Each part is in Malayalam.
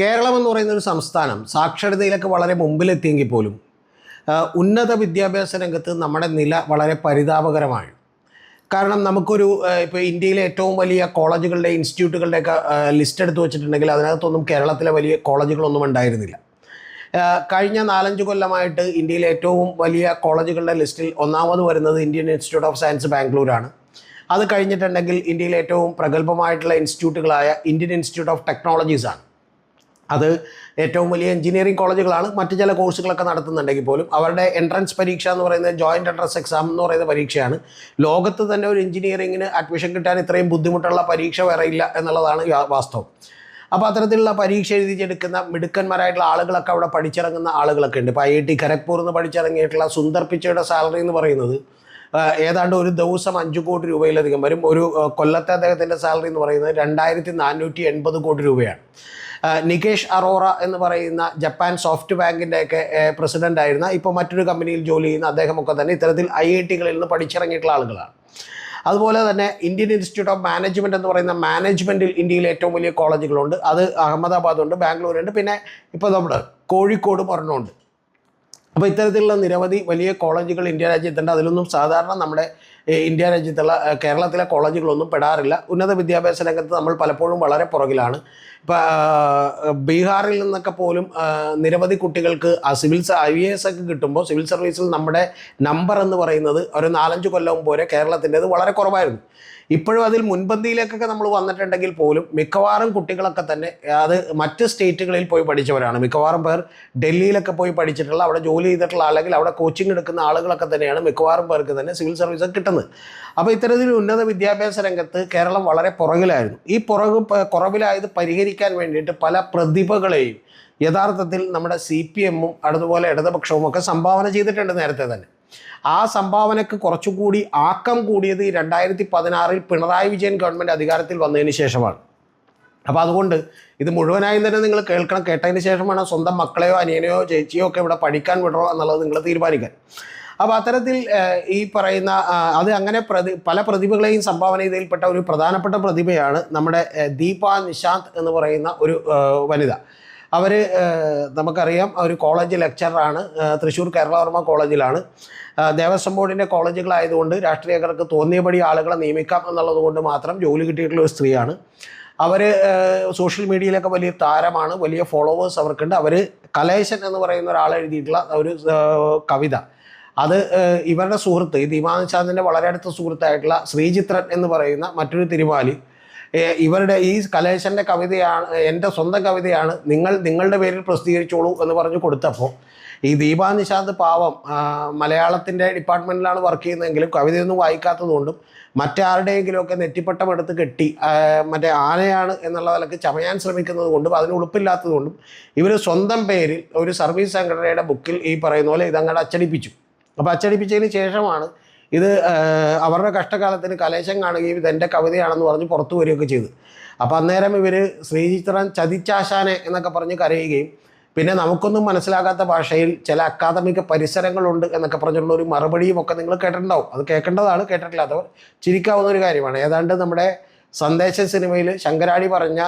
കേരളം എന്ന് പറയുന്ന ഒരു സംസ്ഥാനം സാക്ഷരതയിലൊക്കെ വളരെ മുമ്പിലെത്തിയെങ്കിൽ പോലും ഉന്നത വിദ്യാഭ്യാസ രംഗത്ത് നമ്മുടെ നില വളരെ പരിതാപകരമാണ് കാരണം നമുക്കൊരു ഇപ്പോൾ ഇന്ത്യയിലെ ഏറ്റവും വലിയ കോളേജുകളുടെ ഇൻസ്റ്റിറ്റ്യൂട്ടുകളുടെയൊക്കെ ലിസ്റ്റ് എടുത്ത് വെച്ചിട്ടുണ്ടെങ്കിൽ അതിനകത്തൊന്നും കേരളത്തിലെ വലിയ കോളേജുകളൊന്നും ഉണ്ടായിരുന്നില്ല. കഴിഞ്ഞ നാലഞ്ച് കൊല്ലമായിട്ട് ഇന്ത്യയിലെ ഏറ്റവും വലിയ കോളേജുകളുടെ ലിസ്റ്റിൽ ഒന്നാമത് വരുന്നത് ഇന്ത്യൻ ഇൻസ്റ്റിറ്റ്യൂട്ട് ഓഫ് സയൻസ് ബാംഗ്ലൂരാണ്. അത് കഴിഞ്ഞിട്ടുണ്ടെങ്കിൽ ഇന്ത്യയിലെ ഏറ്റവും പ്രഗത്ഭമായിട്ടുള്ള ഇൻസ്റ്റിറ്റ്യൂട്ടുകളായ ഇന്ത്യൻ ഇൻസ്റ്റിറ്റ്യൂട്ട് ഓഫ് ടെക്നോളജീസാണ്. അത് ഏറ്റവും വലിയ എഞ്ചിനീയറിംഗ് കോളേജുകളാണ് മറ്റ് ചില കോഴ്സുകളൊക്കെ നടത്തുന്നുണ്ടെങ്കിൽ പോലും അവരുടെ എൻട്രൻസ് പരീക്ഷ എന്ന് പറയുന്നത് ജോയിന്റ് എൻട്രൻസ് എക്സാം എന്ന് പറയുന്ന പരീക്ഷയാണ്. ലോകത്ത് തന്നെ ഒരു എഞ്ചിനീയറിങ്ങിന് അഡ്മിഷൻ കിട്ടാൻ ഇത്രയും ബുദ്ധിമുട്ടുള്ള പരീക്ഷ വേറെ ഇല്ല എന്നുള്ളതാണ് വാസ്തവം. അപ്പോൾ അത്തരത്തിലുള്ള പരീക്ഷ എഴുതിച്ചെടുക്കുന്ന മിടുക്കന്മാരായിട്ടുള്ള ആളുകളൊക്കെ അവിടെ പഠിച്ചിറങ്ങുന്ന ആളുകളൊക്കെ ഉണ്ട്. ഇപ്പോൾ ഐ ഐ ടി ഖരഗ്പൂർ എന്ന് പഠിച്ചിറങ്ങിയിട്ടുള്ള സുന്ദർ പിച്ചയുടെ സാലറി എന്ന് പറയുന്നത് ഏതാണ്ട് ഒരു ദിവസം അഞ്ച് കോടി രൂപയിലധികം വരും. ഒരു കൊല്ലത്തെ അദ്ദേഹത്തിന്റെ സാലറി എന്ന് പറയുന്നത് രണ്ടായിരത്തി നാനൂറ്റി എൺപത് കോടി രൂപയാണ്. നികേഷ് അറോറ എന്ന് പറയുന്ന ജപ്പാൻ സോഫ്റ്റ് ബാങ്കിന്റെയൊക്കെ പ്രസിഡന്റ് ആയിരുന്ന ഇപ്പോൾ മറ്റൊരു കമ്പനിയിൽ ജോലി ചെയ്യുന്ന അദ്ദേഹമൊക്കെ തന്നെ ഇത്തരത്തിൽ ഐ ഐ ടികളിൽ നിന്ന് പഠിച്ചിറങ്ങിയിട്ടുള്ള ആളുകളാണ്. അതുപോലെ തന്നെ ഇന്ത്യൻ ഇൻസ്റ്റിറ്റ്യൂട്ട് ഓഫ് മാനേജ്മെന്റ് എന്ന് പറയുന്ന മാനേജ്മെന്റിൽ ഇന്ത്യയിൽ ഏറ്റവും വലിയ കോളേജുകളുണ്ട്. അത് അഹമ്മദാബാദുണ്ട് ബാംഗ്ലൂരുണ്ട് പിന്നെ ഇപ്പോൾ നമ്മുടെ കോഴിക്കോട് ഒരെണ്ണമുണ്ട്. അപ്പോൾ ഇത്തരത്തിലുള്ള നിരവധി വലിയ കോളേജുകൾ ഇന്ത്യ രാജ്യത്തുണ്ട്. അതിലൊന്നും സാധാരണ നമ്മുടെ ഇന്ത്യ രാജ്യത്തുള്ള കേരളത്തിലെ കോളേജുകളൊന്നും പെടാറില്ല. ഉന്നത വിദ്യാഭ്യാസ രംഗത്ത് നമ്മൾ പലപ്പോഴും വളരെ പുറകിലാണ്. ബീഹാറിൽ നിന്നൊക്കെ പോലും നിരവധി കുട്ടികൾക്ക് ആ സിവിൽ ഐ വി എസ് ഒക്കെ കിട്ടുമ്പോൾ സിവിൽ സർവീസിൽ നമ്മുടെ നമ്പർ എന്ന് പറയുന്നത് ഒരു നാലഞ്ച് കൊല്ലം പോലെ വരെ കേരളത്തിന്റെത് വളരെ കുറവായിരുന്നു. ഇപ്പോഴും അതിൽ മുൻപന്തിയിലേക്കൊക്കെ നമ്മൾ വന്നിട്ടുണ്ടെങ്കിൽ പോലും മിക്കവാറും കുട്ടികളൊക്കെ തന്നെ അത് മറ്റ് സ്റ്റേറ്റുകളിൽ പോയി പഠിച്ചവരാണ്. മിക്കവാറും പേർ ഡൽഹിയിലൊക്കെ പോയി പഠിച്ചിട്ടുള്ള അവിടെ ജോലി ചെയ്തിട്ടുള്ള അല്ലെങ്കിൽ അവിടെ കോച്ചിങ് എടുക്കുന്ന ആളുകളൊക്കെ തന്നെയാണ് മിക്കവാറും പേർക്ക് തന്നെ സിവിൽ സർവീസ് കിട്ടുന്നത്. അപ്പോൾ ഇത്തരത്തിൽ ഉന്നത വിദ്യാഭ്യാസ രംഗത്ത് കേരളം വളരെ പുറകിലായിരുന്നു. ഈ പുറകു കുറവിലായത് പരിഹരിക്കാൻ വേണ്ടിയിട്ട് പല പ്രതിഭകളെയും യഥാർത്ഥത്തിൽ നമ്മുടെ സി പി എമ്മും അതുപോലെ ഇടതുപക്ഷവും ഒക്കെ സംഭാവന ചെയ്തിട്ടുണ്ട് നേരത്തെ തന്നെ. ആ സംഭാവനക്ക് കുറച്ചുകൂടി ആക്കം കൂടിയത് ഈ രണ്ടായിരത്തി പതിനാറിൽ പിണറായി വിജയൻ ഗവൺമെന്റ് അധികാരത്തിൽ വന്നതിന് ശേഷമാണ്. അപ്പോൾ അതുകൊണ്ട് ഇത് മുഴുവനായും തന്നെ നിങ്ങൾ കേൾക്കണം. കേട്ടതിന് ശേഷമാണ് സ്വന്തം മക്കളെയോ അനിയനെയോ ചേച്ചിയോ ഒക്കെ ഇവിടെ പഠിക്കാൻ വിടണോ എന്നുള്ളത് നിങ്ങൾ തീരുമാനിക്കാൻ. അപ്പോൾ അത്തരത്തിൽ ഈ പറയുന്ന അത് അങ്ങനെ പ്രതി പല പ്രതിഭകളെയും സംഭാവന ചെയ്തതിൽപ്പെട്ട ഒരു പ്രധാനപ്പെട്ട പ്രതിഭയാണ് നമ്മുടെ ദീപ നിശാന്ത് എന്ന് പറയുന്ന ഒരു വനിത. അവർ നമുക്കറിയാം ഒരു കോളേജ് ലെക്ചറാണ് തൃശ്ശൂർ കേരളവർമ്മ കോളേജിലാണ്. ദേവസ്വം ബോർഡിന്റെ കോളേജുകളായതുകൊണ്ട് രാഷ്ട്രീയക്കാർക്ക് തോന്നിയപടി ആളുകളെ നിയമിക്കാം എന്നുള്ളത് കൊണ്ട് മാത്രം ജോലി കിട്ടിയിട്ടുള്ള ഒരു സ്ത്രീയാണ്. അവർ സോഷ്യൽ മീഡിയയിലൊക്കെ വലിയ താരമാണ് വലിയ ഫോളോവേഴ്സ് അവർക്കുണ്ട്. അവർ കലേശൻ എന്ന് പറയുന്ന ഒരാൾ എഴുതിയിട്ടുള്ള ഒരു കവിത. അത് ഇവരുടെ സുഹൃത്ത് ഈ ചാന്ദിന്റെ വളരെ അടുത്ത സുഹൃത്തായിട്ടുള്ള ശ്രീചിത്രൻ എന്ന് പറയുന്ന മറ്റൊരു തിരുമാലി ഇവരുടെ ഈ കലേശന്റെ കവിതയാണ് എന്റെ സ്വന്തം കവിതയാണ് നിങ്ങൾ നിങ്ങളുടെ പേരിൽ പ്രസിദ്ധീകരിച്ചോളൂ എന്ന് പറഞ്ഞു കൊടുത്തപ്പോൾ ഈ ദീപാ നിഷാദ് പാവം മലയാളത്തിന്റെ ഡിപ്പാർട്ട്മെന്റിലാണ് വർക്ക് ചെയ്യുന്നതെങ്കിലും കവിതയൊന്നും വായിക്കാത്തതുകൊണ്ടും മറ്റാരുടെയെങ്കിലുമൊക്കെ നെറ്റിപ്പട്ടം എടുത്ത് കെട്ടി മറ്റേ ആനയാണ് എന്നുള്ള നിലയ്ക്ക് ചമയാൻ ശ്രമിക്കുന്നത് കൊണ്ടും അതിന് ഉളുപ്പില്ലാത്തത് കൊണ്ടും ഇവർ സ്വന്തം പേരിൽ ഒരു സർവീസ് സംഘടനയുടെ ബുക്കിൽ ഈ പറയുന്ന പോലെ ഇതങ്ങോട്ട് അച്ചടിപ്പിച്ചു. അപ്പോൾ അച്ചടിപ്പിച്ചതിന് ശേഷമാണ് ഇത് അവരുടെ കഷ്ടകാലത്തിന് കലേശം കാണുകയും ഇത് എന്റെ കവിതയാണെന്ന് പറഞ്ഞ് പുറത്തു വരികയൊക്കെ ചെയ്തു. അപ്പോൾ അന്നേരം ഇവർ ശ്രീചിത്രൻ ചതിച്ചാശാനെ എന്നൊക്കെ പറഞ്ഞ് കരയുകയും പിന്നെ നമുക്കൊന്നും മനസ്സിലാകാത്ത ഭാഷയിൽ ചില അക്കാദമിക പരിസരങ്ങളുണ്ട് എന്നൊക്കെ പറഞ്ഞിട്ടുള്ള ഒരു മറുപടിയും ഒക്കെ നിങ്ങൾ കേട്ടിട്ടുണ്ടാവും. അത് കേൾക്കേണ്ടതാണ് കേട്ടിട്ടില്ലാത്തവർ ചിരിക്കാവുന്ന ഒരു കാര്യമാണ്. ഏതാണ്ട് നമ്മുടെ സന്ദേശ സിനിമയിൽ ശങ്കരാടി പറഞ്ഞ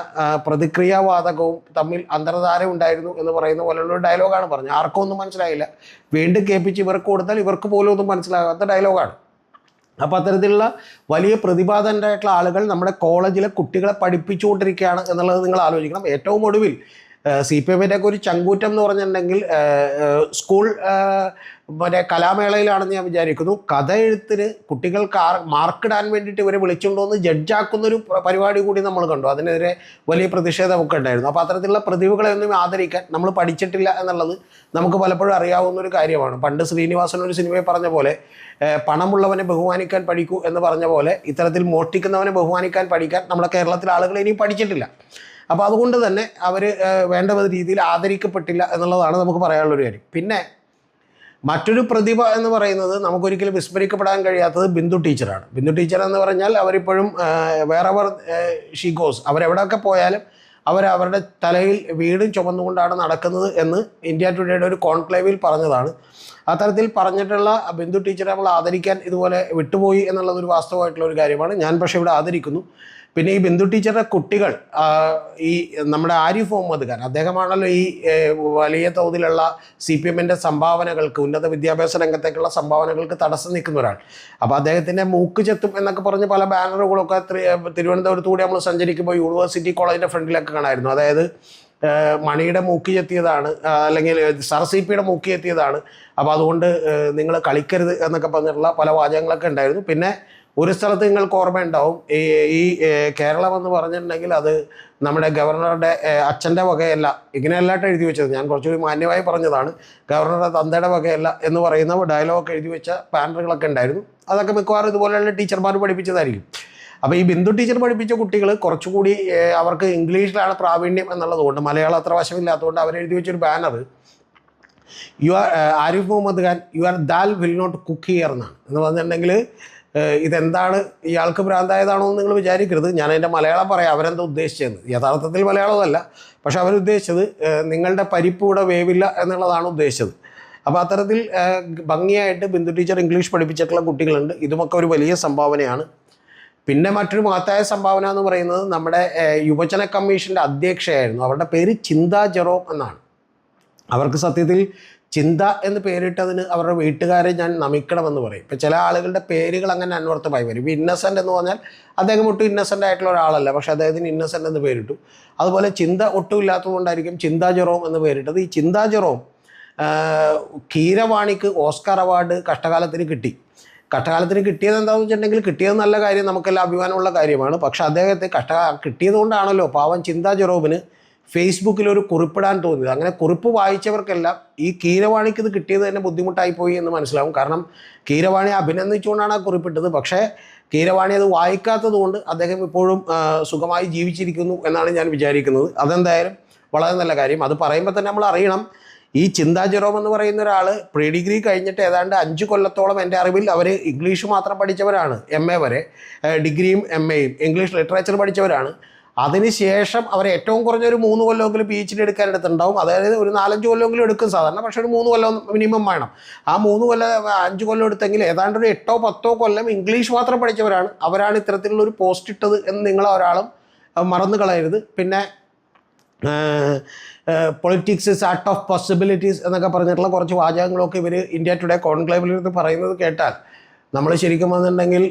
പ്രതിക്രിയാവാതകവും തമ്മിൽ അന്തർധാര ഉണ്ടായിരുന്നു എന്ന് പറയുന്ന പോലെയുള്ള ഡയലോഗാണ് പറഞ്ഞത്. ആർക്കും ഒന്നും മനസ്സിലായില്ല. വീണ്ടും കേൾപ്പിച്ച് ഇവർക്ക് കൊടുത്താൽ ഇവർക്ക് പോലും ഒന്നും മനസ്സിലാകാത്ത ഡയലോഗാണ്. അപ്പോൾ അത്തരത്തിലുള്ള വലിയ പ്രതിഭാതരായിട്ടുള്ള ആളുകൾ നമ്മുടെ കോളേജിലെ കുട്ടികളെ പഠിപ്പിച്ചുകൊണ്ടിരിക്കുകയാണ് എന്നുള്ളത് നിങ്ങൾ ആലോചിക്കണം. ഏറ്റവും ഒടുവിൽ സി പി എമ്മിന്റെയൊക്കെ ഒരു ചങ്കൂറ്റം എന്ന് പറഞ്ഞിട്ടുണ്ടെങ്കിൽ സ്കൂൾ മറ്റേ കലാമേളയിലാണെന്ന് ഞാൻ വിചാരിക്കുന്നു. കഥ എഴുത്തിന് കുട്ടികൾക്ക് മാർക്കിടാൻ വേണ്ടിയിട്ട് ഇവരെ വിളിച്ചുകൊണ്ടുവന്ന് ജഡ്ജാക്കുന്ന ഒരു പരിപാടി കൂടി നമ്മൾ കണ്ടു. അതിനെതിരെ വലിയ പ്രതിഷേധമൊക്കെ ഉണ്ടായിരുന്നു. അപ്പോൾ അത്തരത്തിലുള്ള പ്രതിഭകളെ ഒന്നും ആദരിക്കാൻ നമ്മൾ പഠിച്ചിട്ടില്ല എന്നുള്ളത് നമുക്ക് പലപ്പോഴും അറിയാവുന്ന ഒരു കാര്യമാണ്. പണ്ട് ശ്രീനിവാസൻ ഒരു സിനിമയിൽ പറഞ്ഞ പോലെ പണമുള്ളവനെ ബഹുമാനിക്കാൻ പഠിക്കൂ എന്ന് പറഞ്ഞ പോലെ ഇത്തരത്തിൽ മോഷ്ടിക്കുന്നവനെ ബഹുമാനിക്കാൻ പഠിക്കാൻ നമ്മുടെ കേരളത്തിലെ ആളുകൾ ഇനിയും പഠിച്ചിട്ടില്ല. അപ്പോൾ അതുകൊണ്ട് തന്നെ അവർ വേണ്ട രീതിയിൽ ആദരിക്കപ്പെട്ടില്ല എന്നുള്ളതാണ് നമുക്ക് പറയാനുള്ളൊരു കാര്യം. പിന്നെ മറ്റൊരു പ്രതിഭ എന്ന് പറയുന്നത് നമുക്കൊരിക്കലും വിസ്മരിക്കപ്പെടാൻ കഴിയാത്തത് ബിന്ദു ടീച്ചറാണ്. ബിന്ദു ടീച്ചർ എന്ന് പറഞ്ഞാൽ അവരിപ്പോഴും വേറെ അവർ ഷീ ഷീഗോസ് അവരെവിടെയൊക്കെ പോയാലും അവർ അവരുടെ തലയിൽ വീടും ചുമന്നുകൊണ്ടാണ് നടക്കുന്നത് എന്ന് ഇന്ത്യ ടുഡേയുടെ ഒരു കോൺക്ലേവിൽ പറഞ്ഞതാണ്. അത്തരത്തിൽ പറഞ്ഞിട്ടുള്ള ബിന്ദു ടീച്ചറെ നമ്മൾ ആദരിക്കാൻ ഇതുപോലെ വിട്ടുപോയി എന്നുള്ളത് ഒരു വാസ്തവമായിട്ടുള്ള ഒരു കാര്യമാണ്. ഞാൻ പക്ഷേ ഇവിടെ ആദരിക്കുന്നു. പിന്നെ ഈ ബിന്ദു ടീച്ചറുടെ കുട്ടികൾ ഈ നമ്മുടെ ആരിഫ് മുഹമ്മദ് ഖാൻ അദ്ദേഹമാണല്ലോ ഈ വലിയ തോതിലുള്ള സി പി എമ്മിന്റെ സംഭാവനകൾക്ക് ഉന്നത വിദ്യാഭ്യാസ രംഗത്തേക്കുള്ള സംഭാവനകൾക്ക് തടസ്സം നിൽക്കുന്ന ഒരാൾ. അപ്പോൾ അദ്ദേഹത്തിന്റെ മൂക്ക് ചെത്തും എന്നൊക്കെ പറഞ്ഞ് പല ബാനറുകളൊക്കെ ത്രി- തിരുവനന്തപുരത്ത് കൂടി നമ്മൾ സഞ്ചരിക്കുമ്പോൾ യൂണിവേഴ്സിറ്റി കോളേജിന്റെ ഫ്രണ്ടിലൊക്കെ കാണായിരുന്നു. അതായത് മണിയുടെ മൂക്കി ചെത്തിയതാണ് അല്ലെങ്കിൽ സർ സി പിയുടെ മൂക്കി എത്തിയതാണ് അപ്പോൾ അതുകൊണ്ട് നിങ്ങൾ കളിക്കരുത് എന്നൊക്കെ പറഞ്ഞിട്ടുള്ള പല വാചകങ്ങളൊക്കെ ഉണ്ടായിരുന്നു. പിന്നെ ഒരു സ്ഥലത്ത് നിങ്ങൾക്ക് ഓർമ്മയുണ്ടാവും ഈ കേരളം എന്ന് പറഞ്ഞിട്ടുണ്ടെങ്കിൽ അത് നമ്മുടെ ഗവർണറുടെ അച്ഛന്റെ വകയല്ല. ഇങ്ങനെയല്ലാട്ട് എഴുതി വെച്ചത്. ഞാൻ കുറച്ചുകൂടി മാന്യമായി പറഞ്ഞതാണ്. ഗവർണറുടെ തന്തയുടെ വകയല്ല എന്ന് പറയുന്ന ഡയലോഗൊക്കെ എഴുതി വെച്ച പാനറുകളൊക്കെ ഉണ്ടായിരുന്നു. അതൊക്കെ മിക്കവാറും ഇതുപോലെയുള്ള ടീച്ചർമാർ പഠിപ്പിച്ചതായിരിക്കും. അപ്പോൾ ഈ ബിന്ദു ടീച്ചർ പഠിപ്പിച്ച കുട്ടികൾ കുറച്ചുകൂടി അവർക്ക് ഇംഗ്ലീഷിലാണ് പ്രാവീണ്യം എന്നുള്ളതുകൊണ്ട് മലയാളം അത്ര വശമില്ലാത്തതുകൊണ്ട് അവരെഴുതി വെച്ചൊരു banner you are Arif Mohammad Khan you are dal will not cook here എന്നാണ്. എന്ന് പറഞ്ഞിട്ടുണ്ടെങ്കിൽ ഇതെന്താണ്? ഇയാൾക്ക് ഭ്രാന്തായതാണോ എന്ന് നിങ്ങൾ വിചാരിക്കരുത്. ഞാൻ അതിന്റെ മലയാളം പറയാം. അവരെന്താ ഉദ്ദേശിച്ചതെന്ന്. യഥാർത്ഥത്തിൽ മലയാളമല്ല. പക്ഷെ അവരുദ്ദേശിച്ചത് നിങ്ങളുടെ പരിപ്പ് ഇവിടെ വേവില്ല എന്നുള്ളതാണ് ഉദ്ദേശിച്ചത്. അപ്പോൾ അത്തരത്തിൽ ഭംഗിയായിട്ട് ബിന്ദു ടീച്ചർ ഇംഗ്ലീഷ് പഠിപ്പിച്ചിട്ടുള്ള കുട്ടികളുണ്ട്. ഇതുമൊക്കെ ഒരു വലിയ സംഭാവനയാണ്. പിന്നെ മറ്റൊരു മഹത്തായ സംഭാവന എന്ന് പറയുന്നത് നമ്മുടെ യുവജന കമ്മീഷന്റെ അധ്യക്ഷയായിരുന്നു. അവരുടെ പേര് ചിന്ത ജെറോം എന്നാണ്. അവർക്ക് സത്യത്തിൽ ചിന്ത എന്ന് പേരിട്ടതിന് അവരുടെ വീട്ടുകാരെ ഞാൻ നമിക്കണമെന്ന് പറയും. ഇപ്പം ചില ആളുകളുടെ പേരുകൾ അങ്ങനെ അന്വർത്ഥമായി വരും. ഇപ്പോൾ ഇന്നസെന്റ് എന്ന് പറഞ്ഞാൽ അദ്ദേഹം ഒട്ടും ഇന്നസെന്റ് ആയിട്ടുള്ള ഒരാളല്ല. പക്ഷേ അദ്ദേഹത്തിന് ഇന്നസെന്റ് എന്ന് പേരിട്ടു. അതുപോലെ ചിന്ത ഒട്ടും ഇല്ലാത്തതുകൊണ്ടായിരിക്കും ചിന്താ ജെറോം എന്ന് പേരിട്ടത്. ഈ ചിന്താ ജെറോം കീരവാണിക്ക് ഓസ്കാർ അവാർഡ് കഷ്ടകാലത്തിന് കിട്ടി. കഷ്ടകാലത്തിന് കിട്ടിയത് എന്താണെന്ന് വെച്ചിട്ടുണ്ടെങ്കിൽ കിട്ടിയത് നല്ല കാര്യം നമുക്കെല്ലാം അഭിമാനമുള്ള കാര്യമാണ്. പക്ഷേ അദ്ദേഹത്തെ കഷ്ട കിട്ടിയത് കൊണ്ടാണല്ലോ പാവം ചിന്താ ജെറോമിന് ഫേസ്ബുക്കിൽ ഒരു കുറിപ്പിടാൻ തോന്നിയത്. അങ്ങനെ കുറിപ്പ് വായിച്ചവർക്കെല്ലാം ഈ കീരവാണിക്ക് ഇത് കിട്ടിയത് തന്നെ ബുദ്ധിമുട്ടായി പോയി എന്ന് മനസ്സിലാവും. കാരണം കീരവാണി അഭിനന്ദിച്ചുകൊണ്ടാണ് ആ കുറിപ്പിട്ടത്. പക്ഷേ കീരവാണി അത് വായിക്കാത്തത് കൊണ്ട് അദ്ദേഹം ഇപ്പോഴും സുഖമായി ജീവിച്ചിരിക്കുന്നു എന്നാണ് ഞാൻ വിചാരിക്കുന്നത്. അതെന്തായാലും വളരെ നല്ല കാര്യം. അത് പറയുമ്പോൾ തന്നെ നമ്മൾ അറിയണം. ഈ ചിന്താ ജെറോം എന്ന് പറയുന്ന ഒരാൾ പ്രീ ഡിഗ്രി കഴിഞ്ഞിട്ട് ഏതാണ്ട് അഞ്ച് കൊല്ലത്തോളം എന്റെ അറിവിൽ അവർ ഇംഗ്ലീഷ് മാത്രം പഠിച്ചവരാണ്. എം എ വരെ ഡിഗ്രിയും എം എയും ഇംഗ്ലീഷ് ലിറ്ററേച്ചർ പഠിച്ചവരാണ്. അതിനുശേഷം അവർ ഏറ്റവും കുറഞ്ഞ ഒരു മൂന്ന് കൊല്ലമെങ്കിലും പി എച്ച് ഡി എടുക്കാൻ എടുത്തിട്ടുണ്ടാവും. അതായത് ഒരു നാലഞ്ച് കൊല്ലമെങ്കിലും എടുക്കും സാധാരണ. പക്ഷേ ഒരു മൂന്ന് കൊല്ലം മിനിമം വേണം. ആ മൂന്ന് കൊല്ലം അഞ്ച് കൊല്ലം എടുത്തെങ്കിൽ ഏതാണ്ട് ഒരു എട്ടോ പത്തോ കൊല്ലം ഇംഗ്ലീഷ് മാത്രം പഠിച്ചവരാണ്. അവരാണ് ഇത്തരത്തിലുള്ള ഒരു പോസ്റ്റ് ഇട്ടത് എന്ന് നിങ്ങൾ ഒരാളും മറന്നു കളയരുത്. പിന്നെ politics is art of possibilities എന്നൊക്കെ പറഞ്ഞിട്ടുള്ള കുറച്ച് വാചകങ്ങളൊക്കെ ഇവർ ഇന്ത്യ ടുഡേ കോൺക്ലേവിൽ നിന്ന് പറയുന്നത് കേട്ടാൽ നമ്മൾ ശരിക്കും വന്നിട്ടുണ്ടെങ്കിൽ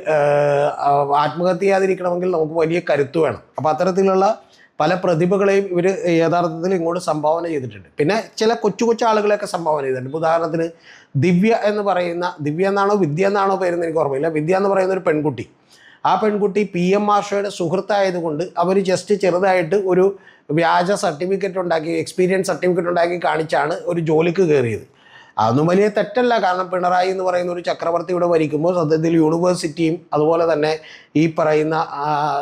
ആത്മഹത്യ ചെയ്യാതിരിക്കണമെങ്കിൽ നമുക്ക് വലിയ കരുത്ത് വേണം. അപ്പോൾ അത്തരത്തിലുള്ള പല പ്രതിഭകളെയും ഇവർ യഥാർത്ഥത്തിൽ ഇങ്ങോട്ട് സംഭാവന ചെയ്തിട്ടുണ്ട്. പിന്നെ ചില കൊച്ചു കൊച്ചു ആളുകളെയൊക്കെ സംഭാവന ചെയ്തിട്ടുണ്ട്. ഉദാഹരണത്തിന് ദിവ്യ എന്ന് പറയുന്ന ദിവ്യ എന്നാണോ വിദ്യ എന്നാണോ പേരെന്ന് എനിക്ക് ഓർമ്മയില്ല. വിദ്യ എന്ന് പറയുന്ന ഒരു പെൺകുട്ടി. ആ പെൺകുട്ടി പി. എം. മാഷയുടെ സുഹൃത്തായതുകൊണ്ട് അവർ ജസ്റ്റ് ചെറുതായിട്ട് ഒരു വ്യാജ സർട്ടിഫിക്കറ്റ് ഉണ്ടാക്കി എക്സ്പീരിയൻസ് സർട്ടിഫിക്കറ്റ് ഉണ്ടാക്കി കാണിച്ചാണ് ഒരു ജോലിക്ക് കയറിയത്. അതൊന്നും വലിയ തെറ്റല്ല. കാരണം പിണറായി എന്ന് പറയുന്ന ഒരു ചക്രവർത്തി ഇവിടെ ഭരിക്കുമ്പോൾ സത്യത്തിൽ യൂണിവേഴ്സിറ്റിയും അതുപോലെ തന്നെ ഈ പറയുന്ന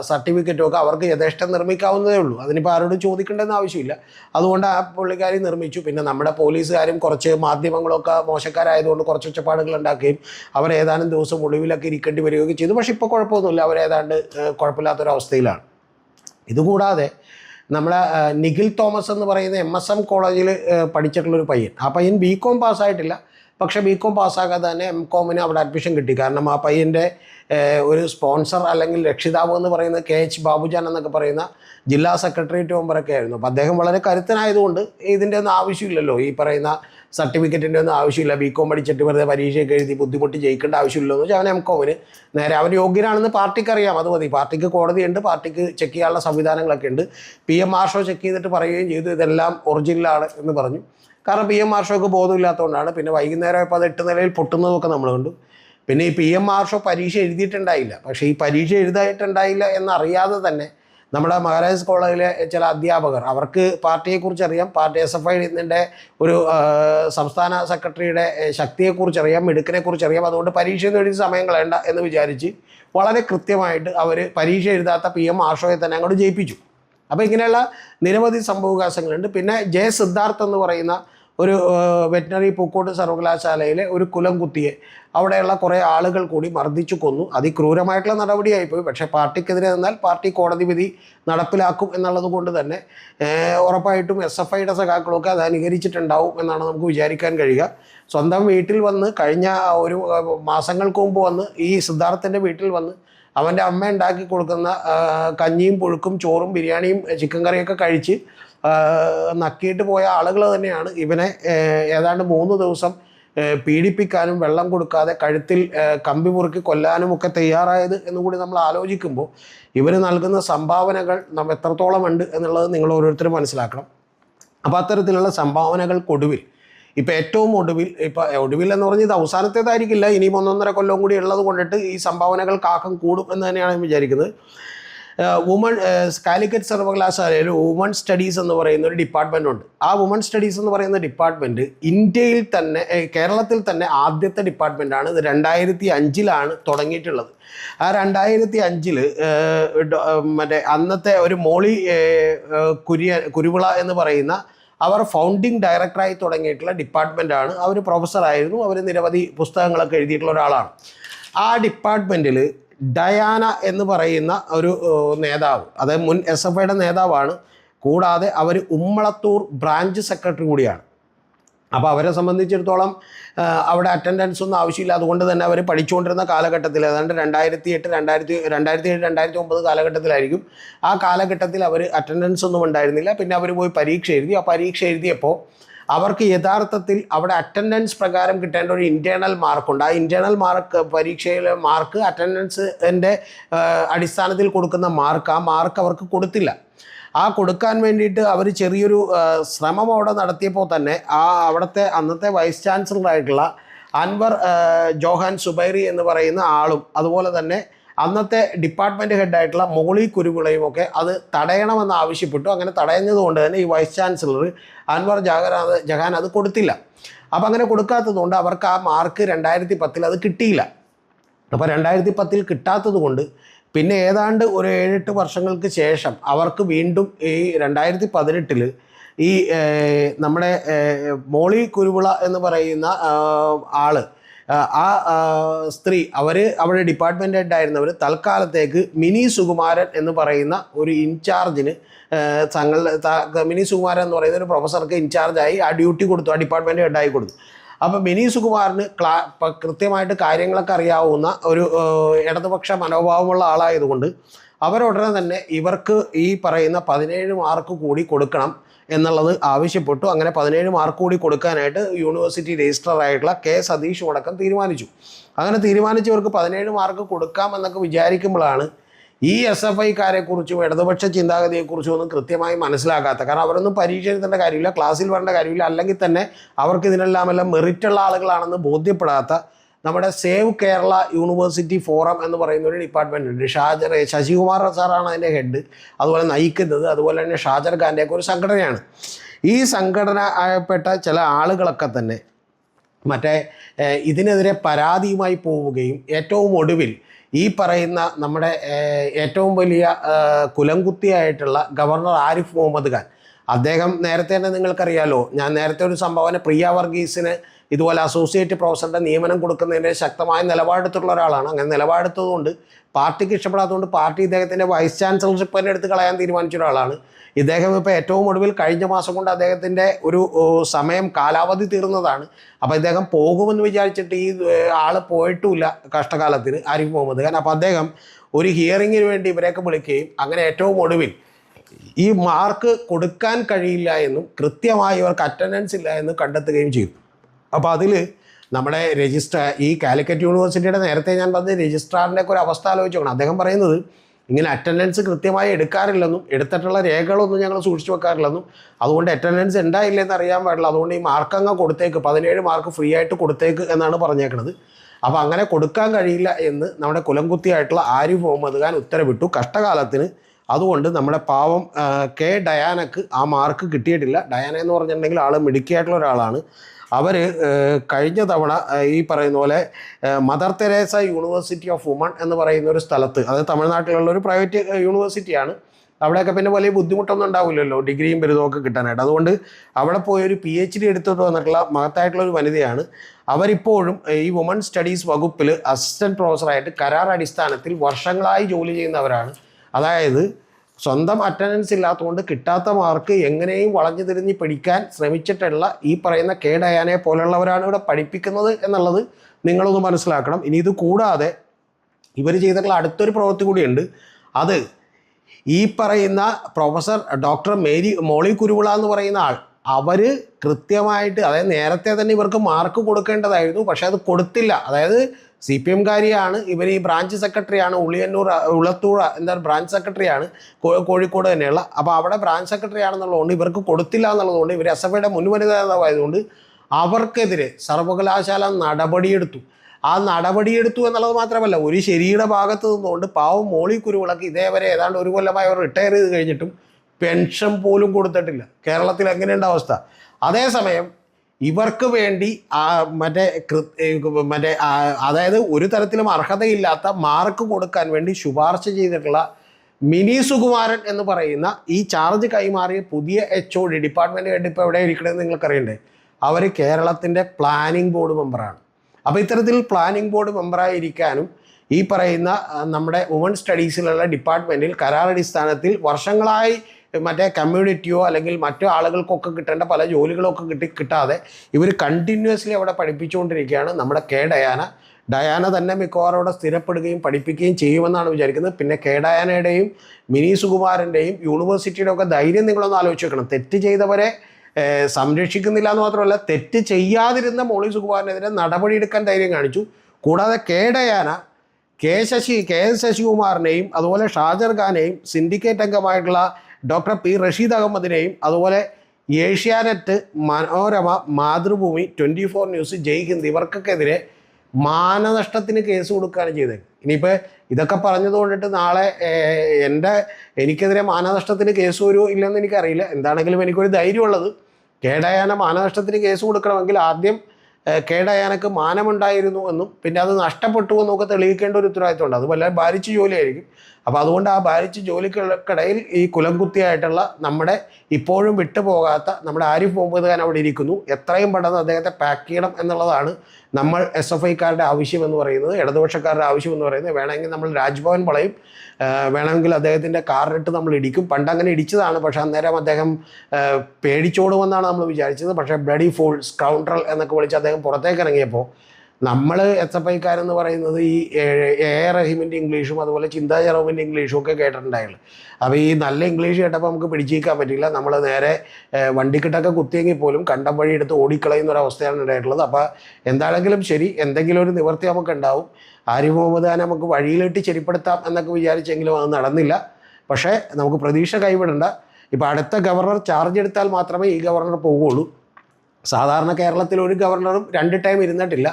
സർട്ടിഫിക്കറ്റും ഒക്കെ അവർക്ക് യഥേഷ്ടം നിർമ്മിക്കാവുന്നതേ ഉള്ളൂ. അതിനിപ്പോൾ ആരോടും ചോദിക്കേണ്ടെന്ന് ആവശ്യമില്ല. അതുകൊണ്ട് ആ പുള്ളിക്കാരി നിർമ്മിച്ചു. പിന്നെ നമ്മുടെ പോലീസുകാരും കുറച്ച് മാധ്യമങ്ങളൊക്കെ മോശക്കാരായതുകൊണ്ട് കുറച്ച് ഒച്ചപ്പാടുകൾ ഉണ്ടാക്കുകയും അവർ ഏതാനും ദിവസം ഒളിവിലൊക്കെ ഇരിക്കേണ്ടി വരികയൊക്കെ ചെയ്തു. പക്ഷേ ഇപ്പോൾ കുഴപ്പമൊന്നുമില്ല. അവരേതാണ്ട് കുഴപ്പമില്ലാത്തൊരവസ്ഥയിലാണ്. ഇതുകൂടാതെ നമ്മളെ ആ, നിഖിൽ തോമസ് എന്ന് പറയുന്ന എം എസ് എം കോളേജിൽ പഠിച്ചിട്ടുള്ളൊരു പയ്യൻ. ആ പയ്യൻ ബി കോം പാസ്സായിട്ടില്ല പക്ഷേ ബി കോം പാസ്സാകാതെ തന്നെ എം കോമിന് അവിടെ അഡ്മിഷൻ കിട്ടി. കാരണം ആ പയ്യന്റെ ഒരു സ്പോൺസർ അല്ലെങ്കിൽ രക്ഷിതാവ് എന്ന് പറയുന്നത് കെ എച്ച് ബാബുജാൻ എന്നൊക്കെ പറയുന്ന ജില്ലാ സെക്രട്ടേറിയറ്റ് മെമ്പറൊക്കെ ആയിരുന്നു. അപ്പോൾ അദ്ദേഹം വളരെ കരുത്തനായതുകൊണ്ട് ഇതിന്റെ ഒന്നും ആവശ്യമില്ലല്ലോ. ഈ പറയുന്ന സർട്ടിഫിക്കറ്റിന്റെ ഒന്നും ആവശ്യമില്ല. ബി കോം പഠിച്ചിട്ട് വെറുതെ പരീക്ഷയൊക്കെ എഴുതി ബുദ്ധിമുട്ടി ജയിക്കേണ്ട ആവശ്യമില്ലെന്ന് എന്ന് വെച്ചാൽ അവൻ എം നേരെ അവൻ യോഗ്യനാണെന്ന് പാർട്ടിക്ക് അറിയാം അത് മതി. പാർട്ടിക്ക് കോടതിയുണ്ട് പാർട്ടിക്ക് ചെക്ക് ചെയ്യാനുള്ള സംവിധാനങ്ങളൊക്കെ ഉണ്ട്. പി എം മാർഷോ ചെക്ക് ചെയ്തിട്ട് പറയുകയും ചെയ്തു. ഇതെല്ലാം ഒറിജിനലാണ് എന്ന് പറഞ്ഞു. കാരണം പി എം മാർഷോക്ക് ബോധമില്ലാത്തതുകൊണ്ടാണ്. പിന്നെ വൈകുന്നേരം ഇപ്പോൾ അത് എട്ട് നിലയിൽ പൊട്ടുന്നതൊക്കെ നമ്മൾ കണ്ടു. പിന്നെ ഈ പി എം മാർഷോ പരീക്ഷ എഴുതിയിട്ടുണ്ടായില്ല. പക്ഷേ ഈ പരീക്ഷ എഴുതായിട്ടുണ്ടായില്ല എന്നറിയാതെ തന്നെ നമ്മുടെ മഹാരാജാസ് കോളേജിലെ ചില അധ്യാപകർ അവർക്ക് പാർട്ടിയെക്കുറിച്ച് അറിയാം പാർട്ടി എസ് എഫ് ഐ ഇതിന്റെ ഒരു സംസ്ഥാന സെക്രട്ടറിയുടെ ശക്തിയെക്കുറിച്ച് അറിയാം മിടുക്കിനെക്കുറിച്ച് അറിയാം അതുകൊണ്ട് പരീക്ഷ എഴുതി സമയം കളയണ്ട എന്ന് വിചാരിച്ച് വളരെ കൃത്യമായിട്ട് അവർ പരീക്ഷ എഴുതാത്ത പി എം ആഷോയെ തന്നെ അങ്ങോട്ട് ജയിപ്പിച്ചു. അപ്പോൾ ഇങ്ങനെയുള്ള നിരവധി സംഭവകാശങ്ങളുണ്ട് പിന്നെ ജയ സിദ്ധാർത്ഥ് എന്ന് പറയുന്ന ഒരു വെറ്റിനറി പൂക്കോട്ട് സർവകലാശാലയിലെ ഒരു കുലം കുത്തിയെ അവിടെയുള്ള കുറേ ആളുകൾ കൂടി മർദ്ദിച്ചു കൊന്നു. അതിക്രൂരമായിട്ടുള്ള നടപടിയായിപ്പോയി. പക്ഷേ പാർട്ടിക്കെതിരെ നിന്നാൽ പാർട്ടി കോടതി വിധി നടപ്പിലാക്കും എന്നുള്ളത് കൊണ്ട് തന്നെ ഉറപ്പായിട്ടും എസ് എഫ് ഐയുടെ സഖാക്കളൊക്കെ അത് അനുകരിച്ചിട്ടുണ്ടാവും എന്നാണ് നമുക്ക് വിചാരിക്കാൻ കഴിയുക. സ്വന്തം വീട്ടിൽ വന്ന് കഴിഞ്ഞ ഒരു മാസങ്ങൾക്ക് മുമ്പ് വന്ന് ഈ സിദ്ധാർത്ഥന്റെ വീട്ടിൽ വന്ന് അവന്റെ അമ്മ ഉണ്ടാക്കി കൊടുക്കുന്ന കഞ്ഞിയും പുഴുക്കും ചോറും ബിരിയാണിയും ചിക്കൻ കറിയൊക്കെ കഴിച്ച് നക്കിയിട്ട് പോയ ആളുകൾ തന്നെയാണ്. ഇവനെ ഏതാണ്ട് മൂന്ന് ദിവസം പീഡിപ്പിക്കാനും വെള്ളം കൊടുക്കാതെ കഴുത്തിൽ കമ്പി മുറുക്കി കൊല്ലാനും ഒക്കെ തയ്യാറായത് എന്നുകൂടി നമ്മൾ ആലോചിക്കുമ്പോൾ ഇവർ നൽകുന്ന സംഭാവനകൾ നമ്മൾ എത്രത്തോളം ഉണ്ട് എന്നുള്ളത് നിങ്ങൾ ഓരോരുത്തരും മനസ്സിലാക്കണം. അപ്പോൾ അത്തരത്തിലുള്ള സംഭാവനകൾക്കൊടുവിൽ ഇപ്പോൾ ഏറ്റവും ഒടുവിൽ ഇപ്പോൾ ഒടുവിൽ എന്ന് പറഞ്ഞത് അവസാനത്തേതായിരിക്കില്ല ഇനിയും ഒന്നൊന്നര കൊല്ലം കൂടി ഉള്ളത് കൊണ്ടിട്ട് ഈ സംഭാവനകൾ കാക്കം കൂടും എന്ന് തന്നെയാണ് വിചാരിക്കുന്നത്. വുമൺ കാലിക്കറ്റ് സർവകലാശാലയിൽ വുമൺ സ്റ്റഡീസ് എന്ന് പറയുന്ന ഒരു ഡിപ്പാർട്ട്മെന്റ് ഉണ്ട്. ആ വുമൺ സ്റ്റഡീസ് എന്ന് പറയുന്ന ഡിപ്പാർട്ട്മെന്റ് ഇന്ത്യയിൽ തന്നെ കേരളത്തിൽ തന്നെ ആദ്യത്തെ ഡിപ്പാർട്ട്മെന്റാണ് ഇത് രണ്ടായിരത്തി അഞ്ചിലാണ് തുടങ്ങിയിട്ടുള്ളത്. ആ രണ്ടായിരത്തി അഞ്ചിൽ മറ്റേ അന്നത്തെ ഒരു മോളി കുരിയ കുരുവിള എന്ന് പറയുന്ന അവർ ഫൗണ്ടിങ് ഡയറക്ടറായി തുടങ്ങിയിട്ടുള്ള ഡിപ്പാർട്ട്മെന്റാണ് അവർ പ്രൊഫസറായിരുന്നു അവർ നിരവധി പുസ്തകങ്ങളൊക്കെ എഴുതിയിട്ടുള്ള ഒരാളാണ്. ആ ഡിപ്പാർട്ട്മെന്റിൽ ഡയാന എന്ന് പറയുന്ന ഒരു നേതാവ് അതായത് മുൻ എസ് എഫ് ഐയുടെ നേതാവാണ്. കൂടാതെ അവർ ഉമ്മളത്തൂർ ബ്രാഞ്ച് സെക്രട്ടറി കൂടിയാണ്. അപ്പോൾ അവരെ സംബന്ധിച്ചിടത്തോളം അവിടെ അറ്റൻഡൻസ് ഒന്നും ആവശ്യമില്ല. അതുകൊണ്ട് തന്നെ അവർ പഠിച്ചുകൊണ്ടിരുന്ന കാലഘട്ടത്തിൽ ഏതാണ്ട് രണ്ടായിരത്തി എട്ട് രണ്ടായിരത്തി രണ്ടായിരത്തി ഏഴ് രണ്ടായിരത്തി ഒമ്പത് കാലഘട്ടത്തിലായിരിക്കും. ആ കാലഘട്ടത്തിൽ അവർ അറ്റൻഡൻസ് ഒന്നും ഉണ്ടായിരുന്നില്ല. പിന്നെ അവർ പോയി പരീക്ഷ എഴുതി. ആ പരീക്ഷ എഴുതിയപ്പോൾ അവർക്ക് യഥാർത്ഥത്തിൽ അവിടെ അറ്റൻഡൻസ് പ്രകാരം കിട്ടേണ്ട ഒരു ഇന്റേർണൽ മാർക്കുണ്ട് ആ ഇന്റേർണൽ മാർക്ക് പരീക്ഷയിലെ മാർക്ക് അറ്റൻഡൻസ് അറ്റൻഡൻസിന്റെ അടിസ്ഥാനത്തിൽ കൊടുക്കുന്ന മാർക്ക് ആ മാർക്ക് അവർക്ക് കൊടുത്തില്ല. ആ കൊടുക്കാൻ വേണ്ടിയിട്ട് അവർ ചെറിയൊരു ശ്രമം അവിടെ നടത്തിയപ്പോൾ തന്നെ ആ അവിടുത്തെ അന്നത്തെ വൈസ് ചാൻസലറായിട്ടുള്ള അൻവർ ജോഹാൻ സുബൈറി എന്ന് പറയുന്ന ആളും അതുപോലെ തന്നെ അന്നത്തെ ഡിപ്പാർട്ട്മെന്റ് ഹെഡായിട്ടുള്ള മോളി കുരുവിളയും ഒക്കെ അത് തടയണമെന്ന് ആവശ്യപ്പെട്ടു. അങ്ങനെ തടയുന്നതുകൊണ്ട് തന്നെ ഈ വൈസ് ചാൻസലർ അൻവർ ജഹാൻ ജഹാൻ അത് കൊടുത്തില്ല. അപ്പോൾ അങ്ങനെ കൊടുക്കാത്തതുകൊണ്ട് അവർക്ക് ആ മാർക്ക് രണ്ടായിരത്തി പത്തിൽ അത് കിട്ടിയില്ല. അപ്പോൾ രണ്ടായിരത്തി പത്തിൽ കിട്ടാത്തത് കൊണ്ട് പിന്നെ ഏതാണ്ട് ഒരു ഏഴെട്ട് വർഷങ്ങൾക്ക് ശേഷം അവർക്ക് വീണ്ടും ഈ രണ്ടായിരത്തി പതിനെട്ടിൽ ഈ നമ്മുടെ മോളി കുരുവിള എന്ന് പറയുന്ന ആൾ ആ സ്ത്രീ അവർ അവരുടെ ഡിപ്പാർട്ട്മെന്റ് ഹെഡായിരുന്നവർ തൽക്കാലത്തേക്ക് മിനി സുകുമാരൻ എന്ന് പറയുന്ന ഒരു ഇൻചാർജിന് തങ്ങൾ മിനി സുകുമാരൻ എന്ന് പറയുന്ന ഒരു പ്രൊഫസർക്ക് ഇൻചാർജായി ആ ഡ്യൂട്ടി കൊടുത്തു ആ ഡിപ്പാർട്ട്മെന്റ് ഹെഡായി കൊടുത്തു. അപ്പോൾ മിനി സുകുമാറിന് ക്ലാ കൃത്യമായിട്ട് കാര്യങ്ങളൊക്കെ അറിയാവുന്ന ഒരു ഇടതുപക്ഷ മനോഭാവമുള്ള ആളായതുകൊണ്ട് അവരുടനെ തന്നെ ഇവർക്ക് ഈ പറയുന്ന പതിനേഴ് മാർക്ക് കൂടി കൊടുക്കണം. എന്നുള്ളത് ആവശ്യപ്പെട്ടു. അങ്ങനെ പതിനേഴ് മാർക്ക് കൂടി കൊടുക്കാനായിട്ട് യൂണിവേഴ്സിറ്റി രജിസ്ട്രാർ ആയിട്ടുള്ള കെ സതീഷ് അടക്കം തീരുമാനിച്ചു. അങ്ങനെ തീരുമാനിച്ചവർക്ക് പതിനേഴ് മാർക്ക് കൊടുക്കാം എന്നൊക്കെ വിചാരിക്കുമ്പോഴാണ് ഈ എസ് എഫ് ഐക്കാരെക്കുറിച്ചും ഇടതുപക്ഷ ചിന്താഗതിയെക്കുറിച്ചും ഒന്നും കൃത്യമായി മനസ്സിലാക്കാത്ത കാരണം അവരൊന്നും പരീക്ഷ എഴുതേണ്ട കാര്യമില്ല ക്ലാസ്സിൽ വരേണ്ട കാര്യമില്ല. അല്ലെങ്കിൽ തന്നെ അവർക്ക് ഇതിനെല്ലാം എല്ലാം മെറിറ്റുള്ള ആളുകളാണെന്ന് ബോധ്യപ്പെടാത്ത നമ്മുടെ സേവ് കേരള യൂണിവേഴ്സിറ്റി ഫോറം എന്ന് പറയുന്ന ഒരു ഡിപ്പാർട്ട്മെന്റ് ഉണ്ട്. ഷാജർ ശശികുമാർ സാറാണ് അതിന്റെ ഹെഡ് അതുപോലെ നയിക്കുന്നത്. അതുപോലെ തന്നെ ഷാജർ ഖാന്റെയൊക്കെ ഒരു സംഘടനയാണ്. ഈ സംഘടന ആയപ്പെട്ട ചില ആളുകളൊക്കെ തന്നെ മറ്റേ ഇതിനെതിരെ പരാതിയുമായി പോവുകയും ഏറ്റവും ഒടുവിൽ ഈ പറയുന്ന നമ്മുടെ ഏറ്റവും വലിയ കുലംകുത്തിയായിട്ടുള്ള ഗവർണർ ആരിഫ് മുഹമ്മദ് ഖാൻ. അദ്ദേഹം നേരത്തെ തന്നെ നിങ്ങൾക്കറിയാലോ ഞാൻ നേരത്തെ ഒരു സംഭാവന പ്രിയ വർഗീസിന് ഇതുപോലെ അസോസിയേറ്റ് പ്രൊഫസറുടെ നിയമനം കൊടുക്കുന്നതിന് ശക്തമായ നിലപാടെടുത്തുള്ള ഒരാളാണ്. അങ്ങനെ നിലപാടെടുത്തതുകൊണ്ട് പാർട്ടിക്ക് ഇഷ്ടപ്പെടാത്തതുകൊണ്ട് പാർട്ടി ഇദ്ദേഹത്തിന്റെ വൈസ് ചാൻസലർഷിപ്പ് തന്നെ എടുത്ത് കളയാൻ തീരുമാനിച്ച ഒരാളാണ്. ഇദ്ദേഹം ഇപ്പോൾ ഏറ്റവും ഒടുവിൽ കഴിഞ്ഞ മാസം കൊണ്ട് അദ്ദേഹത്തിന്റെ ഒരു സമയം കാലാവധി തീർന്നതാണ്. അപ്പോൾ ഇദ്ദേഹം പോകുമെന്ന് വിചാരിച്ചിട്ട് ഈ ആൾ പോയിട്ടുമില്ല കഷ്ടകാലത്തിന് ആരിഫ് മുഹമ്മദ് ഖാൻ അപ്പോൾ അദ്ദേഹം ഒരു ഹിയറിങ്ങിന് വേണ്ടി ഇവരെയൊക്കെ വിളിക്കുകയും അങ്ങനെ ഏറ്റവും ഒടുവിൽ ഈ മാർക്ക് കൊടുക്കാൻ കഴിയില്ല എന്നും കൃത്യമായി ഇവർക്ക് അറ്റൻഡൻസ് ഇല്ല എന്നും കണ്ടെത്തുകയും ചെയ്തു. അപ്പോൾ അതിൽ നമ്മുടെ രജിസ്ട്രാർ ഈ കാലിക്കറ്റ് യൂണിവേഴ്സിറ്റിയുടെ നേരത്തെ ഞാൻ പറഞ്ഞ രജിസ്ട്രാറിന്റെ ഒക്കെ ഒരു അവസ്ഥ ആലോചിച്ച് നോക്കണം അദ്ദേഹം പറയുന്നത് ഇങ്ങനെ അറ്റൻഡൻസ് കൃത്യമായി എടുക്കാറില്ലെന്നും എടുത്തിട്ടുള്ള രേഖകളൊന്നും ഞങ്ങൾ സൂക്ഷിച്ചു വെക്കാറില്ലെന്നും അതുകൊണ്ട് അറ്റൻഡൻസ് ഉണ്ടായില്ലെന്ന് അറിയാൻ പാടില്ല. അതുകൊണ്ട് ഈ മാർക്ക് അങ്ങ് കൊടുത്തേക്ക് പതിനേഴ് മാർക്ക് ഫ്രീ ആയിട്ട് കൊടുത്തേക്ക് എന്നാണ് പറഞ്ഞേക്കുന്നത് അപ്പോൾ അങ്ങനെ കൊടുക്കാൻ കഴിയില്ല എന്ന് നമ്മുടെ കുലംകുത്തിയായിട്ടുള്ള ആരിഫ് മുഹമ്മദ് ഖാൻ ഉത്തരവിട്ടു കഷ്ടകാലത്തിന്. അതുകൊണ്ട് നമ്മുടെ പാവം കെ ഡയാനക്ക് ആ മാർക്ക് കിട്ടിയിട്ടില്ല. ഡയാന എന്ന് പറഞ്ഞിട്ടുണ്ടെങ്കിൽ ആൾ മിടുക്കിയായിട്ടുള്ള ഒരാളാണ്. അവർ കഴിഞ്ഞ തവണ ഈ പറയുന്ന പോലെ mother Teresa university of women എന്ന് പറയുന്ന ഒരു സ്ഥലത്ത് അത് തമിഴ്നാട്ടിലുള്ള ഒരു പ്രൈവറ്റ് യൂണിവേഴ്സിറ്റിയാണ്. അവിടെയൊക്കെ പിന്നെ വലിയ ബുദ്ധിമുട്ടൊന്നും ഉണ്ടാവില്ലല്ലോ ഡിഗ്രിയും ബിരുദമൊക്കെ കിട്ടാനായിട്ട്. അതുകൊണ്ട് അവിടെ പോയി ഒരു പി എച്ച് ഡി എടുത്തിട്ട് വന്നിട്ടുള്ള മഹത്തായിട്ടുള്ള ഒരു വനിതയാണ്. അവരിപ്പോഴും ഈ വുമൺ സ്റ്റഡീസ് വകുപ്പിൽ അസിസ്റ്റന്റ് പ്രൊഫസറായിട്ട് കരാർ അടിസ്ഥാനത്തിൽ വർഷങ്ങളായി ജോലി ചെയ്യുന്നവരാണ്. അതായത് സ്വന്തം അറ്റൻഡൻസ് ഇല്ലാത്തതുകൊണ്ട് കിട്ടാത്ത മാർക്ക് എങ്ങനെയും വളഞ്ഞു തിരിഞ്ഞ് പിടിക്കാൻ ശ്രമിച്ചിട്ടുള്ള ഈ പറയുന്ന കെ ഡയാനെ പോലുള്ളവരാണ് ഇവിടെ പഠിപ്പിക്കുന്നത് എന്നുള്ളത് നിങ്ങളൊന്ന് മനസ്സിലാക്കണം. ഇനി ഇത് കൂടാതെ ഇവർ ചെയ്തിട്ടുള്ള അടുത്തൊരു പ്രവൃത്തി കൂടിയുണ്ട്. അത് ഈ പറയുന്ന professor doctor Mary Molly Kuruvila എന്ന് പറയുന്ന ആൾ അവർ കൃത്യമായിട്ട് അതായത് നേരത്തെ തന്നെ ഇവർക്ക് മാർക്ക് കൊടുക്കേണ്ടതായിരുന്നു. പക്ഷെ അത് കൊടുത്തില്ല. അതായത് സി പി എംകാരിയാണ്. ഇവർ ഈ ബ്രാഞ്ച് സെക്രട്ടറിയാണ് ഉളിയന്നൂർ ഉളത്തൂർ എന്താ ബ്രാഞ്ച് സെക്രട്ടറിയാണ് കോഴിക്കോട് തന്നെയുള്ള. അപ്പോൾ അവിടെ ബ്രാഞ്ച് സെക്രട്ടറി ആണെന്നുള്ളതുകൊണ്ട് ഇവർക്ക് കൊടുത്തില്ല എന്നുള്ളതുകൊണ്ട് ഇവർ എസ് എഫ് ഐയുടെ മുൻവനിത നേതാവായതുകൊണ്ട് അവർക്കെതിരെ സർവകലാശാല നടപടിയെടുത്തു. ആ നടപടിയെടുത്തു എന്നുള്ളത് മാത്രമല്ല ഒരു ശരിയുടെ ഭാഗത്ത് നിന്നുകൊണ്ട് പാവം മോളി കുരുവിളക്ക് ഇതേവരെ ഏതാണ്ട് ഒരു കൊല്ലമായി അവർ റിട്ടയർ ചെയ്ത് കഴിഞ്ഞിട്ടും പെൻഷൻ പോലും കൊടുത്തിട്ടില്ല. കേരളത്തിൽ എങ്ങനെയുണ്ട് അവസ്ഥ? അതേസമയം ഇവർക്ക് വേണ്ടി മറ്റേ മറ്റേ അതായത് ഒരു തരത്തിലും അർഹതയില്ലാത്ത മാർക്ക് കൊടുക്കാൻ വേണ്ടി ശുപാർശ ചെയ്തിട്ടുള്ള മിനി സുകുമാരൻ എന്ന് പറയുന്ന ഈ ചാർജ് കൈമാറിയ പുതിയ എച്ച് ഒ ഡി ഡിപ്പാർട്ട്മെന്റ് വേണ്ടി ഇപ്പോൾ എവിടെ ഇരിക്കണമെന്ന് നിങ്ങൾക്കറിയണ്ടേ? അവർ കേരളത്തിന്റെ പ്ലാനിംഗ് ബോർഡ് മെമ്പറാണ് അപ്പോൾ ഇത്തരത്തിൽ പ്ലാനിംഗ് ബോർഡ് മെമ്പറായിരിക്കാനും ഈ പറയുന്ന നമ്മുടെ വുമൺ സ്റ്റഡീസിലുള്ള ഡിപ്പാർട്ട്മെന്റിൽ കരാറടിസ്ഥാനത്തിൽ വർഷങ്ങളായി മറ്റേ കമ്മ്യൂണിറ്റിയോ അല്ലെങ്കിൽ മറ്റു ആളുകൾക്കൊക്കെ കിട്ടേണ്ട പല ജോലികളൊക്കെ കിട്ടി കിട്ടാതെ ഇവർ കണ്ടിന്യൂസ്ലി അവിടെ പഠിപ്പിച്ചുകൊണ്ടിരിക്കുകയാണ്. നമ്മുടെ കെ ഡയാന. ഡയാന തന്നെ മിക്കവാറും അവിടെ സ്ഥിരപ്പെടുകയും പഠിപ്പിക്കുകയും ചെയ്യുമെന്നാണ് വിചാരിക്കുന്നത്. പിന്നെ കെ ഡയാനയുടെയും മിനി സുകുമാരന്റെയും യൂണിവേഴ്സിറ്റിയുടെ ഒക്കെ ധൈര്യം നിങ്ങളൊന്ന് ആലോചിച്ച് വെക്കണം. തെറ്റ് ചെയ്തവരെ സംരക്ഷിക്കുന്നില്ല എന്ന് മാത്രമല്ല തെറ്റ് ചെയ്യാതിരുന്ന മോളി സുകുമാരനെതിരെ നടപടിയെടുക്കാൻ ധൈര്യം കാണിച്ചു. കൂടാതെ K Diana K Sasi K S ശശികുമാറിനെയും അതുപോലെ ഷാജർ ഖാനെയും സിൻഡിക്കേറ്റ് അംഗമായിട്ടുള്ള ഡോക്ടർ പി റഷീദ് അഹമ്മദിനെയും അതുപോലെ Asianet Manorama Mathrubhumi twenty four news Jai Hind ഇവർക്കൊക്കെതിരെ മാനനഷ്ടത്തിന് കേസ് കൊടുക്കുകയാണ് ചെയ്തത്. ഇനിയിപ്പോൾ ഇതൊക്കെ പറഞ്ഞത് കൊണ്ടിട്ട് നാളെ എന്റെ എനിക്കെതിരെ മാനനഷ്ടത്തിന് കേസ് വരുമോ ഇല്ലെന്ന് എനിക്കറിയില്ല. എന്താണെങ്കിലും എനിക്കൊരു ധൈര്യമുള്ളത് കേടയാന മാനനഷ്ടത്തിന് കേസ് കൊടുക്കണമെങ്കിൽ ആദ്യം കേടയാനക്ക് മാനമുണ്ടായിരുന്നു എന്നും പിന്നെ അത് നഷ്ടപ്പെട്ടു എന്നൊക്കെ തെളിയിക്കേണ്ട ഒരു ഉത്തരവാദിത്തമുണ്ട്. അത് വല്ല ഭാരിച്ച ജോലിയായിരിക്കും. അപ്പോൾ അതുകൊണ്ട് ആ ഭാരിച്ച ജോലികൾക്കിടയിൽ ഈ കുലംകുത്തിയായിട്ടുള്ള നമ്മുടെ ഇപ്പോഴും വിട്ടുപോകാത്ത നമ്മുടെ ആരിഫ് മുഹമ്മദ് ഖാൻ അവിടെ ഇരിക്കുന്നു. എത്രയും പെട്ടെന്ന് അദ്ദേഹത്തെ പാക്ക് ചെയ്യണം എന്നുള്ളതാണ് നമ്മൾ എസ് എഫ് ഐക്കാരുടെ ആവശ്യം എന്ന് പറയുന്നത്. ഇടതുപക്ഷക്കാരുടെ ആവശ്യം എന്ന് പറയുന്നത്. വേണമെങ്കിൽ നമ്മൾ രാജ്ഭവൻ വളയും. വേണമെങ്കിൽ അദ്ദേഹത്തിന്റെ കാറിട്ട് നമ്മൾ ഇടിക്കും. പണ്ട് അങ്ങനെ ഇടിച്ചതാണ്. പക്ഷേ അന്നേരം അദ്ദേഹം പേടിച്ചോടുമെന്നാണ് നമ്മൾ വിചാരിച്ചത്. പക്ഷേ ബ്ലഡി ഫോൾസ് സ്കൗണ്ടറൽ എന്നൊക്കെ വിളിച്ച് അദ്ദേഹം പുറത്തേക്ക് ഇറങ്ങിയപ്പോൾ നമ്മൾ എസ് എഫ് ഐക്കാരെന്ന് പറയുന്നത് ഈ എ റഹീമിന്റെ ഇംഗ്ലീഷും അതുപോലെ ചിന്താ ജെറോമിന്റെ ഇംഗ്ലീഷും ഒക്കെ കേട്ടിട്ടുണ്ടായിരുന്നു. അപ്പോൾ ഈ നല്ല ഇംഗ്ലീഷ് കേട്ടപ്പോൾ നമുക്ക് പിടിച്ചേക്കാൻ പറ്റില്ല. നമ്മൾ നേരെ വണ്ടിക്കിട്ടൊക്കെ കുത്തിയെങ്കിൽ പോലും കണ്ടം വഴി എടുത്ത് ഓടിക്കളയുന്ന ഒരു അവസ്ഥയാണ് ഉണ്ടായിട്ടുള്ളത്. അപ്പോൾ എന്താണെങ്കിലും ശരി എന്തെങ്കിലും ഒരു നിവൃത്തി നമുക്ക് ഉണ്ടാവും. ആര്യ മുഹമ്മദ് ഖാൻ നമുക്ക് വഴിയിലിട്ട് ചെരിപ്പെടുത്താം എന്നൊക്കെ വിചാരിച്ചെങ്കിലും അത് നടന്നില്ല. പക്ഷേ നമുക്ക് പ്രതീക്ഷ കൈവിടണ്ട. ഇപ്പോൾ അടുത്ത ഗവർണർ ചാർജ് എടുത്താൽ മാത്രമേ ഈ ഗവർണർ പോകുള്ളൂ സാധാരണ കേരളത്തിൽ ഒരു ഗവർണറും രണ്ട് ടൈം ഇരുന്നിട്ടില്ല.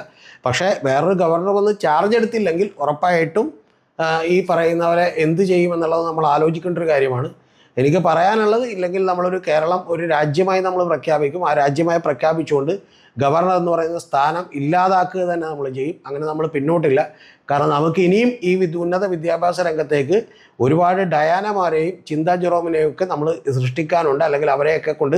പക്ഷേ വേറൊരു ഗവർണർ വന്ന് ചാർജ് എടുത്തില്ലെങ്കിൽ ഉറപ്പായിട്ടും ഈ പറയുന്നവരെ എന്ത് ചെയ്യുമെന്നുള്ളത് നമ്മൾ ആലോചിക്കേണ്ട ഒരു കാര്യമാണ്. എനിക്ക് പറയാനുള്ളത് ഇല്ലെങ്കിൽ നമ്മളൊരു കേരളം ഒരു രാജ്യമായി നമ്മൾ പ്രഖ്യാപിക്കും. ആ രാജ്യമായി പ്രഖ്യാപിച്ചുകൊണ്ട് ഗവർണർ എന്ന് പറയുന്ന സ്ഥാനം ഇല്ലാതാക്കുക തന്നെ നമ്മൾ ചെയ്യും. അങ്ങനെ നമ്മൾ പിന്നോട്ടില്ല. കാരണം നമുക്ക് ഇനിയും ഈ ഉന്നത വിദ്യാഭ്യാസ രംഗത്തേക്ക് ഒരുപാട് ഡയാനമാരെയും ചിന്താ ജെറോമിനെയും ഒക്കെ നമ്മൾ സൃഷ്ടിക്കാനുണ്ട്. അല്ലെങ്കിൽ അവരെയൊക്കെ കൊണ്ട്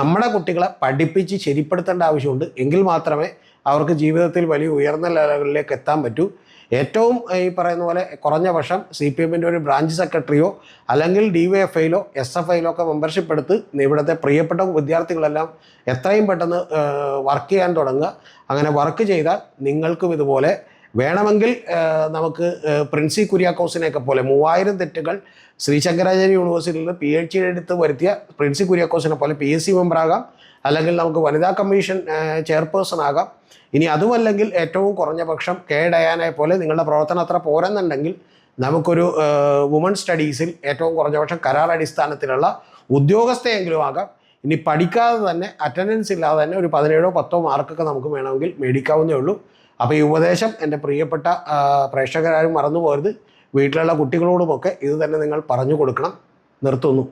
നമ്മുടെ കുട്ടികളെ പഠിപ്പിച്ച് ശരിപ്പെടുത്തേണ്ട ആവശ്യമുണ്ട്. എങ്കിൽ മാത്രമേ അവർക്ക് ജീവിതത്തിൽ വലിയ ഉയർന്ന ലെവലിലേക്ക് എത്താൻ പറ്റൂ. ഏറ്റവും ഈ പറയുന്ന പോലെ കുറഞ്ഞ വർഷം സി പി എമ്മിന്റെ ഒരു ബ്രാഞ്ച് സെക്രട്ടറിയോ അല്ലെങ്കിൽ ഡി വൈ എഫ് ഐയിലോ എസ് എഫ് ഐയിലോ ഒക്കെ മെമ്പർഷിപ്പ് എടുത്ത് ഇവിടുത്തെ പ്രിയപ്പെട്ട വിദ്യാർത്ഥികളെല്ലാം എത്രയും പെട്ടെന്ന് വർക്ക് ചെയ്യാൻ തുടങ്ങുക. അങ്ങനെ വർക്ക് ചെയ്താൽ നിങ്ങൾക്കും ഇതുപോലെ വേണമെങ്കിൽ നമുക്ക് പ്രിൻസി കുര്യാക്കോസിനെയൊക്കെ പോലെ മൂവായിരം തെറ്റുകൾ ശ്രീ ശങ്കരാചാര്യ യൂണിവേഴ്സിറ്റിയിൽ നിന്ന് പി എച്ച് ഡി എടുത്ത് വരുത്തിയ പ്രിൻസി കുര്യാക്കോസിനെ പോലെ പി എസ് സി മെമ്പറാകാം അല്ലെങ്കിൽ നമുക്ക് വനിതാ കമ്മീഷൻ ചെയർപേഴ്സൺ ആകാം. ഇനി അതുമല്ലെങ്കിൽ ഏറ്റവും കുറഞ്ഞ പക്ഷം കെ ഡയാനെ പോലെ നിങ്ങളുടെ പ്രവർത്തനം അത്ര പോരെന്നുണ്ടെങ്കിൽ നമുക്കൊരു വുമൺ സ്റ്റഡീസിൽ ഏറ്റവും കുറഞ്ഞ പക്ഷം കരാർ അടിസ്ഥാനത്തിലുള്ള ഉദ്യോഗസ്ഥയെങ്കിലും ആകാം. ഇനി പഠിക്കാതെ തന്നെ അറ്റൻഡൻസ് ഇല്ലാതെ തന്നെ ഒരു പതിനേഴോ പത്തോ മാർക്കൊക്കെ നമുക്ക് വേണമെങ്കിൽ മേടിക്കാവുന്നേ ഉള്ളൂ. അപ്പോൾ ഈ ഉപദേശം എന്റെ പ്രിയപ്പെട്ട പ്രേക്ഷകരാരും മറന്നു പോകരുത് വീട്ടിലുള്ള കുട്ടികളോടുമൊക്കെ ഇത് തന്നെ നിങ്ങൾ പറഞ്ഞു കൊടുക്കണം. നിർത്തുന്നു.